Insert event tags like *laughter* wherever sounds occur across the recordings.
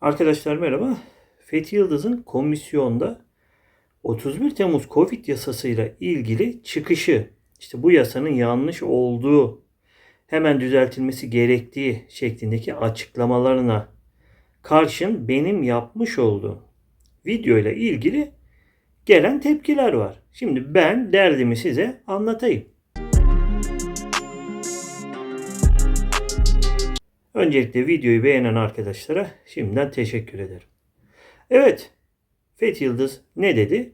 Arkadaşlar merhaba. Fethi Yıldız'ın komisyonda 31 Temmuz Covid yasasıyla ilgili çıkışı, işte bu yasanın yanlış olduğu, hemen düzeltilmesi gerektiği şeklindeki açıklamalarına karşın benim yapmış olduğum videoyla ilgili gelen tepkiler var. Şimdi ben derdimi size anlatayım. Öncelikle videoyu beğenen arkadaşlara şimdiden teşekkür ederim. Evet, Fethi Yıldız ne dedi?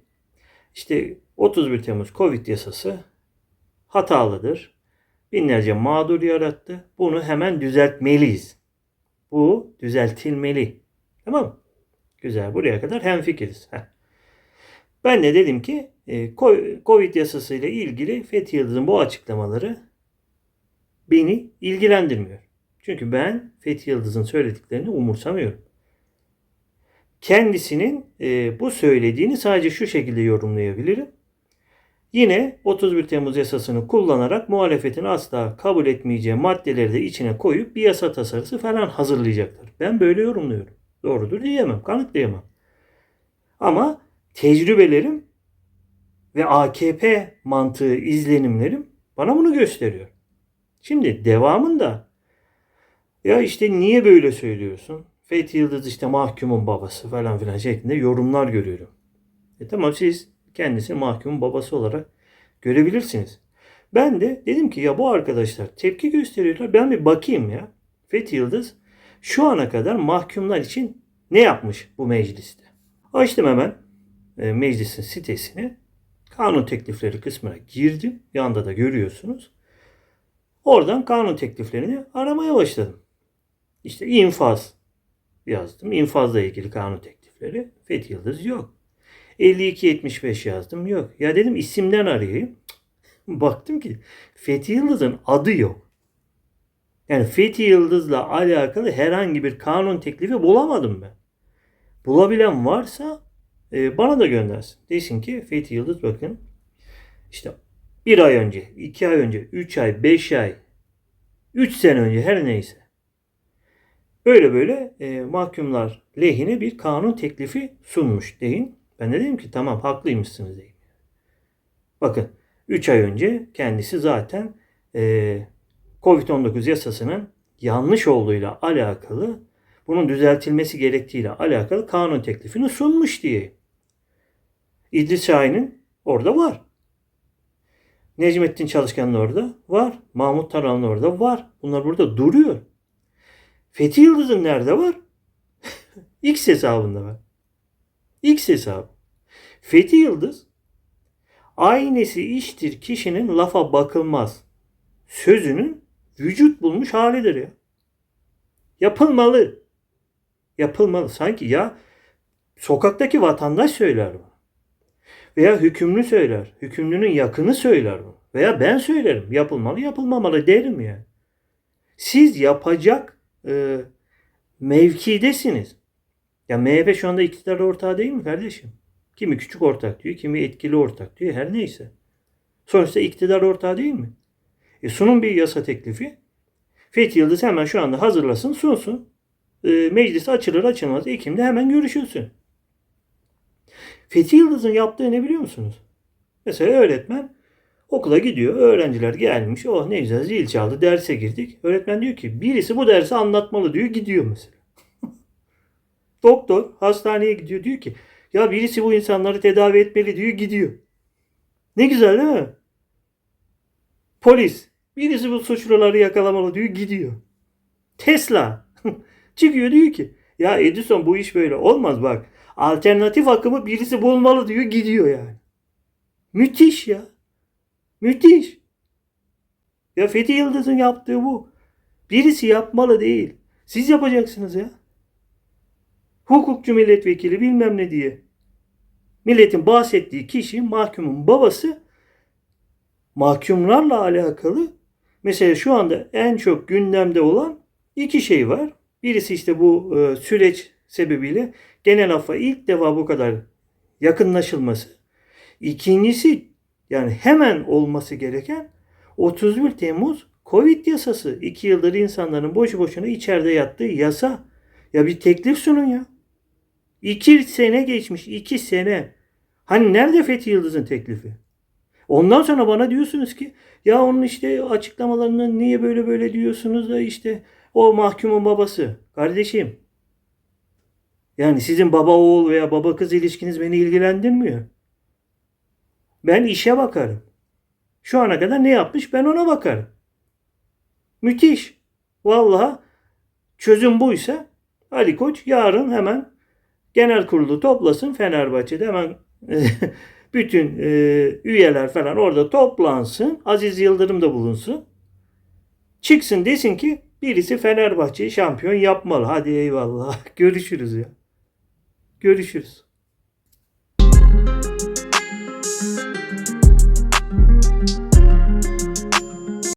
İşte 31 Temmuz Covid yasası hatalıdır. Binlerce mağdur yarattı. Bunu hemen düzeltmeliyiz. Bu düzeltilmeli. Tamam mı? Güzel. Buraya kadar hemfikiriz. Heh. Ben de dedim ki e, Covid yasasıyla ilgili Fethi Yıldız'ın bu açıklamaları beni ilgilendirmiyor. Çünkü ben Fethi Yıldız'ın söylediklerini umursamıyorum. Kendisinin e, bu söylediğini sadece şu şekilde yorumlayabilirim. Yine 31 Temmuz yasasını kullanarak muhalefetin asla kabul etmeyeceği maddeleri de içine koyup bir yasa tasarısı falan hazırlayacaklar. Ben böyle yorumluyorum. Doğrudur diyemem, kanıtlayamam. Ama tecrübelerim ve AKP mantığı izlenimlerim bana bunu gösteriyor. Şimdi devamında ya işte niye böyle söylüyorsun? Fethi Yıldız işte mahkumun babası falan filan şeklinde yorumlar görüyorum. E tamam siz kendisi mahkumun babası olarak görebilirsiniz. Ben de dedim ki ya bu arkadaşlar tepki gösteriyorlar. Ben bir bakayım ya. Fethi Yıldız şu ana kadar mahkumlar için ne yapmış bu mecliste? Açtım hemen e, meclisin sitesini. Kanun teklifleri kısmına girdim. Yanda da görüyorsunuz. Oradan kanun tekliflerini aramaya başladım. İşte infaz yazdım. İnfazla ilgili kanun teklifleri. Fethi Yıldız yok. 52-75 yazdım. Yok. Ya dedim isimden arayayım. Baktım ki Fethi Yıldız'ın adı yok. Yani Fethi Yıldız'la alakalı herhangi bir kanun teklifi bulamadım ben. Bulabilen varsa e, bana da göndersin. Desin ki Fethi Yıldız bakın işte bir ay önce, iki ay önce, üç ay, beş ay, üç sene önce her neyse Böyle böyle e, mahkumlar lehine bir kanun teklifi sunmuş deyin. Ben de dedim ki tamam haklıymışsınız deyin. Bakın 3 ay önce kendisi zaten e, Covid-19 yasasının yanlış olduğuyla alakalı bunun düzeltilmesi gerektiğiyle alakalı kanun teklifini sunmuş diye. İdris Şahin'in orada var. Necmettin Çalışkan'ın orada var. Mahmut Taran'ın orada var. Bunlar burada duruyor. Fethi Yıldız'ın nerede var? *laughs* X hesabında var. X hesabı. Fethi Yıldız aynesi iştir kişinin lafa bakılmaz. Sözünün vücut bulmuş halidir ya. Yapılmalı. Yapılmalı. Sanki ya sokaktaki vatandaş söyler bunu. Veya hükümlü söyler. Hükümlünün yakını söyler bunu. Veya ben söylerim. Yapılmalı yapılmamalı derim yani. Siz yapacak e, mevkidesiniz. Ya MHP şu anda iktidar ortağı değil mi kardeşim? Kimi küçük ortak diyor, kimi etkili ortak diyor. Her neyse. Sonuçta iktidar ortağı değil mi? E sunun bir yasa teklifi. Fethi Yıldız hemen şu anda hazırlasın, sunsun. E, meclis açılır açılmaz Ekim'de hemen görüşülsün. Fethi Yıldız'ın yaptığı ne biliyor musunuz? Mesela öğretmen Okula gidiyor. Öğrenciler gelmiş. Oh ne güzel zil çaldı. Derse girdik. Öğretmen diyor ki birisi bu dersi anlatmalı diyor. Gidiyor mesela. *laughs* Doktor hastaneye gidiyor. Diyor ki ya birisi bu insanları tedavi etmeli diyor. Gidiyor. Ne güzel değil mi? Polis birisi bu suçluları yakalamalı diyor. Gidiyor. Tesla *laughs* çıkıyor diyor ki ya Edison bu iş böyle olmaz bak. Alternatif akımı birisi bulmalı diyor. Gidiyor yani. Müthiş ya. Müthiş. Ya Fethi Yıldız'ın yaptığı bu. Birisi yapmalı değil. Siz yapacaksınız ya. Hukukçu milletvekili bilmem ne diye. Milletin bahsettiği kişi mahkumun babası mahkumlarla alakalı mesela şu anda en çok gündemde olan iki şey var. Birisi işte bu e, süreç sebebiyle genel affa ilk defa bu kadar yakınlaşılması. İkincisi yani hemen olması gereken 31 Temmuz Covid yasası. 2 yıldır insanların boşu boşuna içeride yattığı yasa. Ya bir teklif sunun ya. İki sene geçmiş. iki sene. Hani nerede Fethi Yıldız'ın teklifi? Ondan sonra bana diyorsunuz ki ya onun işte açıklamalarını niye böyle böyle diyorsunuz da işte o mahkumun babası. Kardeşim yani sizin baba oğul veya baba kız ilişkiniz beni ilgilendirmiyor. Ben işe bakarım. Şu ana kadar ne yapmış ben ona bakarım. Müthiş. Vallahi çözüm buysa Ali Koç yarın hemen genel kurulu toplasın Fenerbahçe'de hemen *laughs* bütün e, üyeler falan orada toplansın. Aziz Yıldırım da bulunsun. Çıksın desin ki birisi Fenerbahçe'yi şampiyon yapmalı. Hadi eyvallah. *laughs* Görüşürüz ya. Görüşürüz.